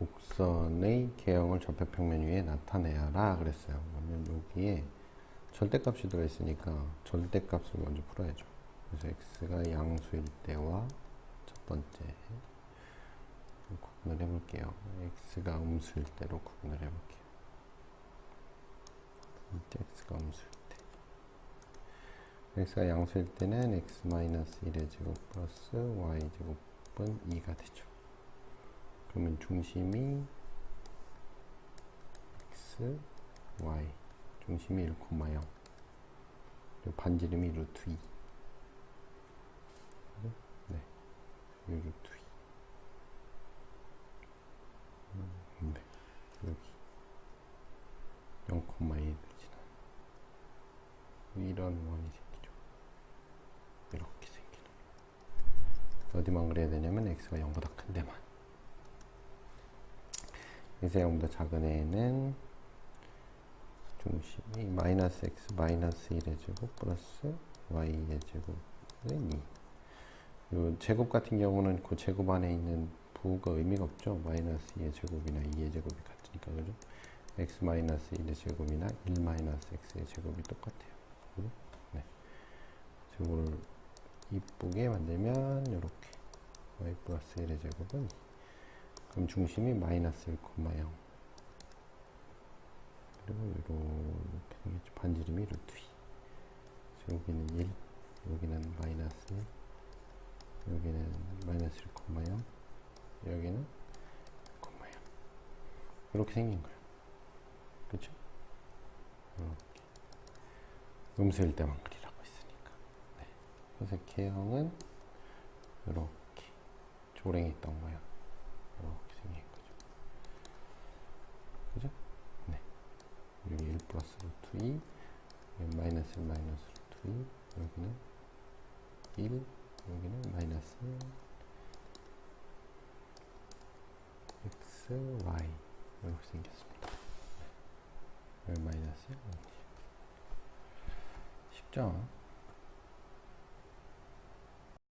곡선의 개형을 좌표평면 위에 나타내라 그랬어요. 그러면 여기에 절대값이 들어있으니까 절대값을 먼저 풀어야죠. 그래서 x가 양수일 때와 첫 번째 구분을 해볼게요. x가 음수일 때로 구분을 해볼게요. x가 음수일 때 x가 양수일 때는 x-1의 제곱 플러스 y 제곱은 2가 되죠. 그러면 중심이 x, y. 중심이 1, 0 반지름이 루트 2 네, 이 루트 2 음, 네, 여기. 0,1을 지나 이런 원이 생기죠. 이렇게 생기는. 어디만 그려야 되냐면 x가 0보다 큰 데만 0보다 작은 애는 중심이 마이너스 x 마이너스 1의 제곱 플러스 y의 제곱은 2. 요 제곱 같은 경우는 그 제곱 안에 있는 부가 의미가 없죠. 마이너스 2의 제곱이나 2의 제곱이 같으니까 그죠? x 마이너스 1의 제곱이나 1 마이너스 x의 제곱이 똑같아요. 그죠? 네. 제곱을 이쁘게 만들면 이렇게 y 플러스 1의 제곱은 2. 그럼 중심이 마이너스 1,0 그리고 이렇게. 반지름이 루트 2 여기는 1 여기는 마이너스 1 여기는 마이너스 1,0 여기는 1,0 이렇게 생긴 거예요. 그렇죠? 이렇게. 음수일 때만 그리라고 했으니까. 네. 그래서 K형은 이렇게. 조랭이 있던 모양 이렇게 생긴 거죠 그죠? 네 여기 1 플러스 루트 2 여기 마이너스 1 마이너스 루트 2 여기는 1 여기는 마이너스 x, y 이렇게 생겼습니다. 마이너스 1 쉽죠?